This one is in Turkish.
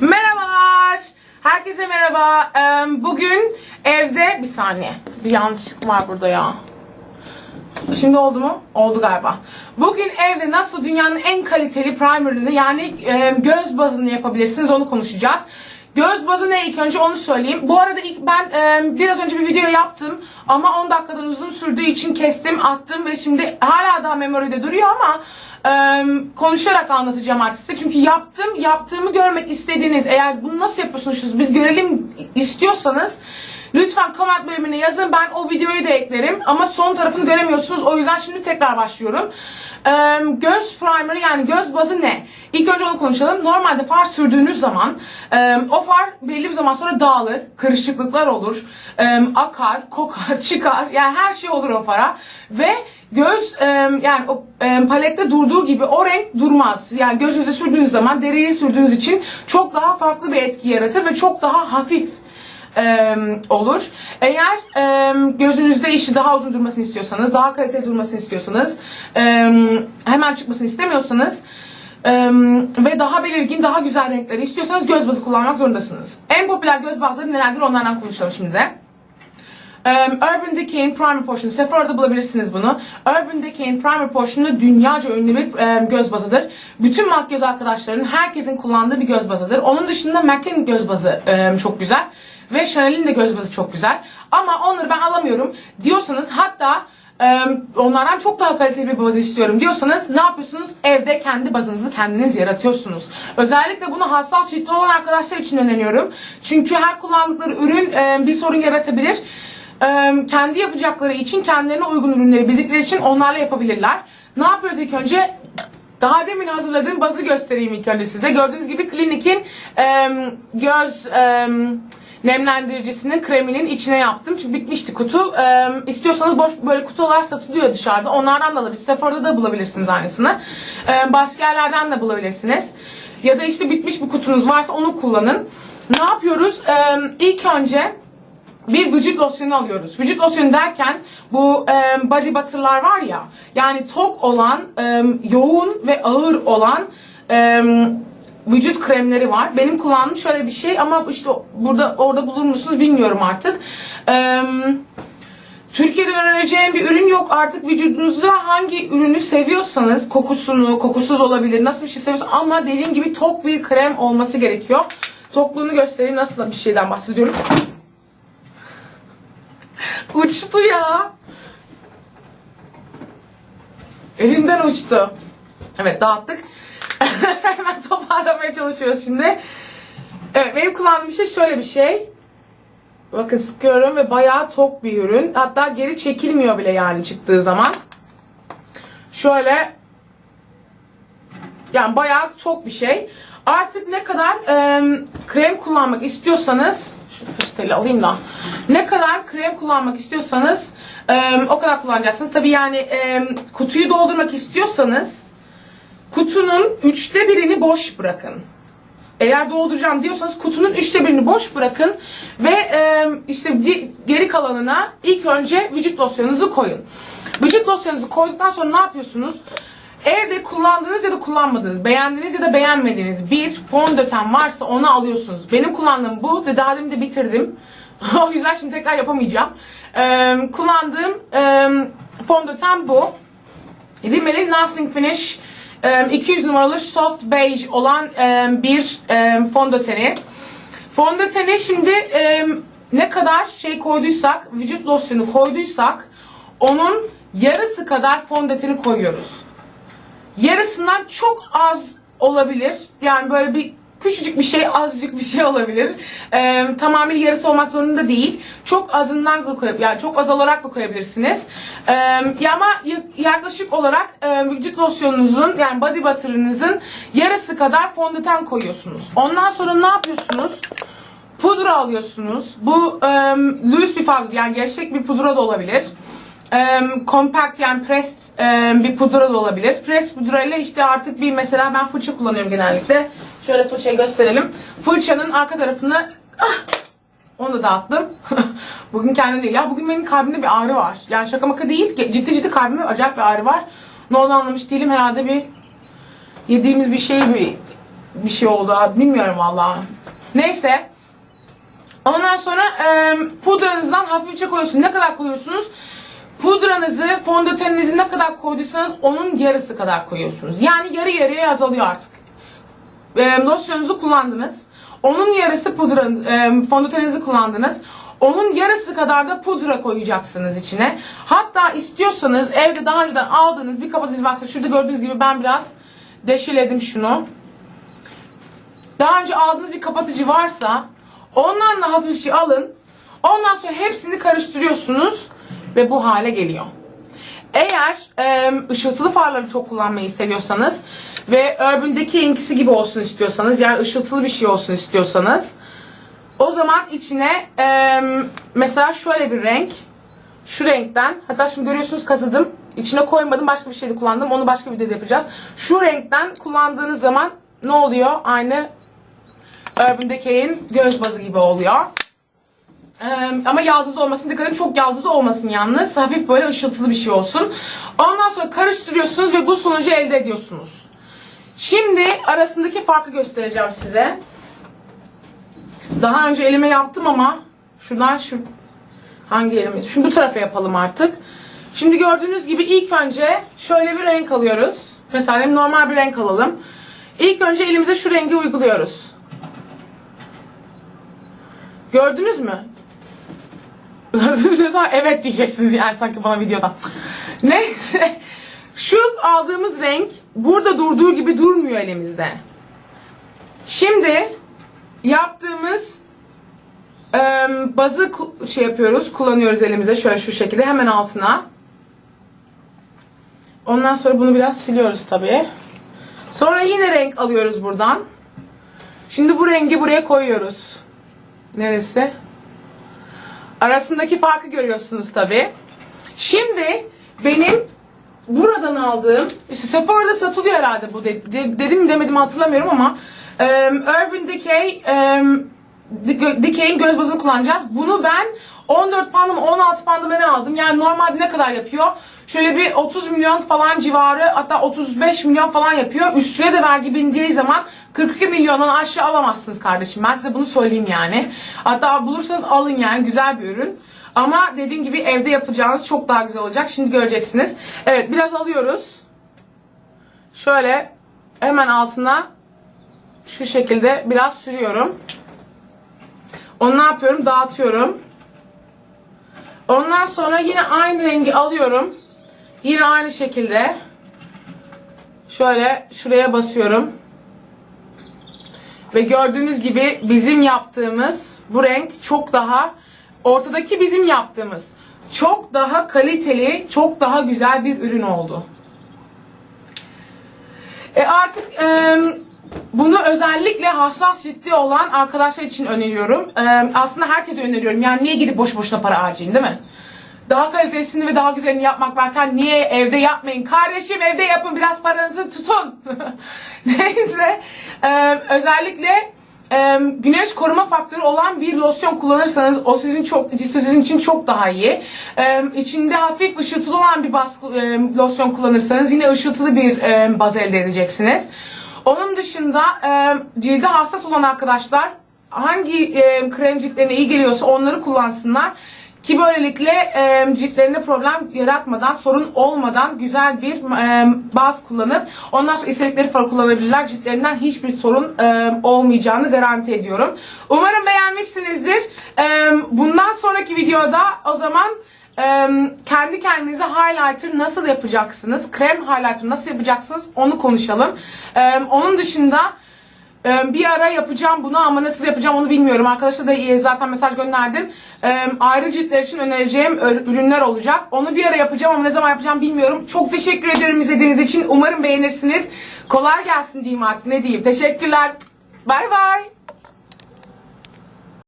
Merhabalar. Herkese merhaba. Bugün evde bir saniye. Bir yanlışlık var burada ya. Şimdi oldu mu? Oldu galiba. Bugün evde nasıl dünyanın en kaliteli primerını yani göz bazını yapabilirsiniz onu konuşacağız. Göz bazı ne ilk önce onu söyleyeyim. Bu arada ilk ben e, biraz önce bir video yaptım ama 10 dakikadan uzun sürdüğü için kestim attım ve şimdi hala daha memoride duruyor ama e, konuşarak anlatacağım artık size. Çünkü yaptım yaptığımı görmek istediğiniz eğer bunu nasıl yapıyorsunuz biz görelim istiyorsanız Lütfen comment bölümüne yazın. Ben o videoyu da eklerim. Ama son tarafını göremiyorsunuz. O yüzden şimdi tekrar başlıyorum. Ee, göz primerı yani göz bazı ne? İlk önce onu konuşalım. Normalde far sürdüğünüz zaman e, o far belli bir zaman sonra dağılır. Kırışıklıklar olur. e, akar, kokar, çıkar. Yani her şey olur o fara. Ve göz e, yani o e, palette durduğu gibi o renk durmaz. Yani gözünüze sürdüğünüz zaman deriye sürdüğünüz için çok daha farklı bir etki yaratır ve çok daha hafif e, olur. Eğer e, gözünüzde işi daha uzun durmasını istiyorsanız, daha kaliteli durmasını istiyorsanız, e, hemen çıkmasını istemiyorsanız e, ve daha belirgin, daha güzel renkleri istiyorsanız göz bazı kullanmak zorundasınız. En popüler göz bazıları nelerdir onlardan konuşalım şimdi de. Um, Urban Decay'in Primer Potion'u Sephora'da bulabilirsiniz bunu. Urban Decay'in Primer Potion'u dünyaca ünlü bir um, göz bazıdır. Bütün makyöz arkadaşların herkesin kullandığı bir göz bazıdır. Onun dışında MAC'in göz bazı um, çok güzel. Ve Chanel'in de göz bazı çok güzel. Ama onları ben alamıyorum diyorsanız hatta onlardan çok daha kaliteli bir bazı istiyorum diyorsanız ne yapıyorsunuz? Evde kendi bazınızı kendiniz yaratıyorsunuz. Özellikle bunu hassas ciltli olan arkadaşlar için öneriyorum. Çünkü her kullandıkları ürün bir sorun yaratabilir. Kendi yapacakları için kendilerine uygun ürünleri bildikleri için onlarla yapabilirler. Ne yapıyoruz ilk önce? Daha demin hazırladığım bazı göstereyim ilk önce size. Gördüğünüz gibi Clinic'in e, göz nemlendiricisinin kreminin içine yaptım. Çünkü bitmişti kutu. E, istiyorsanız boş böyle kutular satılıyor dışarıda. Onlardan da alabilirsiniz. Sephora'da da bulabilirsiniz aynısını. E, başka yerlerden de bulabilirsiniz. Ya da işte bitmiş bir kutunuz varsa onu kullanın. Ne yapıyoruz? E, ilk önce bir vücut losyonu alıyoruz. Vücut losyonu derken bu e, body butter'lar var ya yani tok olan, e, yoğun ve ağır olan e, vücut kremleri var. Benim kullandığım şöyle bir şey ama işte burada orada bulur musunuz bilmiyorum artık. E, Türkiye'de önereceğim bir ürün yok. Artık vücudunuza hangi ürünü seviyorsanız kokusunu, kokusuz olabilir, nasıl bir şey seviyorsanız ama dediğim gibi tok bir krem olması gerekiyor. Tokluğunu göstereyim nasıl bir şeyden bahsediyorum. Uçtu ya. Elimden uçtu. Evet dağıttık. Hemen toparlamaya çalışıyoruz şimdi. Evet benim kullandığım şey şöyle bir şey. Bakın sıkıyorum ve bayağı tok bir ürün. Hatta geri çekilmiyor bile yani çıktığı zaman. Şöyle yani bayağı çok bir şey. Artık ne kadar e, krem kullanmak istiyorsanız şu fırçayla alayım da ne kadar krem kullanmak istiyorsanız e, o kadar kullanacaksınız. Tabi yani e, kutuyu doldurmak istiyorsanız kutunun üçte birini boş bırakın. Eğer dolduracağım diyorsanız kutunun üçte birini boş bırakın ve e, işte geri kalanına ilk önce vücut losyonunuzu koyun. Vücut losyonunuzu koyduktan sonra ne yapıyorsunuz? Evde kullandığınız ya da kullanmadığınız, beğendiğiniz ya da beğenmediğiniz bir fondöten varsa onu alıyorsunuz. Benim kullandığım bu ve daha demin de bitirdim. o yüzden şimdi tekrar yapamayacağım. Ee, kullandığım e, fondöten bu. Rimmel Lasting Finish e, 200 numaralı soft beige olan bir fondöteni. Fondöteni şimdi ne kadar şey koyduysak, vücut losyonu koyduysak onun yarısı kadar fondöteni koyuyoruz yarısından çok az olabilir. Yani böyle bir küçücük bir şey, azıcık bir şey olabilir. Ee, tamamıyla yarısı olmak zorunda değil. Çok azından da koyabilir, yani çok az olarak da koyabilirsiniz. Ee, ama yaklaşık olarak e, vücut losyonunuzun yani body butter'ınızın yarısı kadar fondöten koyuyorsunuz. Ondan sonra ne yapıyorsunuz? Pudra alıyorsunuz. Bu e, loose bir fabrik yani gevşek bir pudra da olabilir. Em, compact yani pressed bir pudra da olabilir. Press pudrayla işte artık bir mesela ben fırça kullanıyorum genellikle. Şöyle fırçayı gösterelim. Fırçanın arka tarafını ah, onu da dağıttım. bugün kendine değil. Ya bugün benim kalbimde bir ağrı var. Yani şaka maka değil. Ciddi ciddi kalbimde acayip bir ağrı var. Ne olduğunu anlamış değilim. Herhalde bir yediğimiz bir şey bir bir şey oldu. Bilmiyorum vallahi. Neyse. Ondan sonra e, pudranızdan hafifçe koyuyorsunuz. Ne kadar koyuyorsunuz? Pudranızı, fondöteninizi ne kadar koyduysanız onun yarısı kadar koyuyorsunuz. Yani yarı yarıya azalıyor artık. E, losyonunuzu kullandınız. Onun yarısı pudra, e, fondöteninizi kullandınız. Onun yarısı kadar da pudra koyacaksınız içine. Hatta istiyorsanız evde daha önceden aldığınız bir kapatıcı varsa şurada gördüğünüz gibi ben biraz deşiledim şunu. Daha önce aldığınız bir kapatıcı varsa ondan da hafifçe alın. Ondan sonra hepsini karıştırıyorsunuz ve bu hale geliyor. Eğer e, ışıltılı farları çok kullanmayı seviyorsanız ve Urban Decay'inkisi gibi olsun istiyorsanız yani ışıltılı bir şey olsun istiyorsanız o zaman içine e, mesela şöyle bir renk şu renkten hatta şimdi görüyorsunuz kazıdım içine koymadım başka bir şeyde kullandım onu başka videoda yapacağız. Şu renkten kullandığınız zaman ne oluyor? Aynı Urban Decay'in göz bazı gibi oluyor. Ama yaldız olmasın. Dikkat edin çok yaldız olmasın yalnız. Hafif böyle ışıltılı bir şey olsun. Ondan sonra karıştırıyorsunuz ve bu sonucu elde ediyorsunuz. Şimdi arasındaki farkı göstereceğim size. Daha önce elime yaptım ama şuradan şu hangi elime? Şimdi bu tarafa yapalım artık. Şimdi gördüğünüz gibi ilk önce şöyle bir renk alıyoruz. Mesela normal bir renk alalım. İlk önce elimize şu rengi uyguluyoruz. Gördünüz mü? Evet diyeceksiniz yani sanki bana videoda. Neyse. Şu aldığımız renk burada durduğu gibi durmuyor elimizde. Şimdi yaptığımız e, bazı şey yapıyoruz. Kullanıyoruz elimize şöyle şu şekilde hemen altına. Ondan sonra bunu biraz siliyoruz tabii. Sonra yine renk alıyoruz buradan. Şimdi bu rengi buraya koyuyoruz. Neresi? Arasındaki farkı görüyorsunuz tabi. Şimdi benim buradan aldığım, işte Sephora'da satılıyor herhalde bu de, de- dedim mi demedim hatırlamıyorum ama e, Urban Decay Dic- Decay'in göz bazını kullanacağız. Bunu ben 14 pound'a mı 16 pound'a mı ne aldım? Yani normalde ne kadar yapıyor? Şöyle bir 30 milyon falan civarı hatta 35 milyon falan yapıyor. Üstüne de vergi bindiği zaman 42 milyondan aşağı alamazsınız kardeşim. Ben size bunu söyleyeyim yani. Hatta bulursanız alın yani güzel bir ürün. Ama dediğim gibi evde yapacağınız çok daha güzel olacak. Şimdi göreceksiniz. Evet biraz alıyoruz. Şöyle hemen altına şu şekilde biraz sürüyorum. Onu ne yapıyorum? Dağıtıyorum. Ondan sonra yine aynı rengi alıyorum. Yine aynı şekilde şöyle şuraya basıyorum. Ve gördüğünüz gibi bizim yaptığımız bu renk çok daha ortadaki bizim yaptığımız çok daha kaliteli, çok daha güzel bir ürün oldu. E artık e, bunu özellikle hassas ciddi olan arkadaşlar için öneriyorum. E, aslında herkese öneriyorum. Yani niye gidip boş boşuna para harcayın değil mi? Daha kalitesini ve daha güzelini yapmak varken niye evde yapmayın? Kardeşim evde yapın biraz paranızı tutun. Neyse özellikle güneş koruma faktörü olan bir losyon kullanırsanız o sizin çok sizin için çok daha iyi. E, içinde hafif ışıltılı olan bir e, losyon kullanırsanız yine ışıltılı bir baz elde edeceksiniz. Onun dışında cilde hassas olan arkadaşlar hangi e, krem ciltlerine iyi geliyorsa onları kullansınlar. Ki böylelikle e, ciltlerinde problem yaratmadan, sorun olmadan güzel bir e, baz kullanıp ondan sonra istedikleri farı kullanabilirler. Ciltlerinden hiçbir sorun e, olmayacağını garanti ediyorum. Umarım beğenmişsinizdir. E, bundan sonraki videoda o zaman e, kendi kendinize highlighter nasıl yapacaksınız, krem highlighter nasıl yapacaksınız onu konuşalım. E, onun dışında bir ara yapacağım bunu ama nasıl yapacağım onu bilmiyorum. Arkadaşa da e, zaten mesaj gönderdim. Ee, Ayrı ciltler için önereceğim ürünler olacak. Onu bir ara yapacağım ama ne zaman yapacağım bilmiyorum. Çok teşekkür ederim izlediğiniz için. Umarım beğenirsiniz. Kolay gelsin diyeyim artık ne diyeyim. Teşekkürler. Bay bay.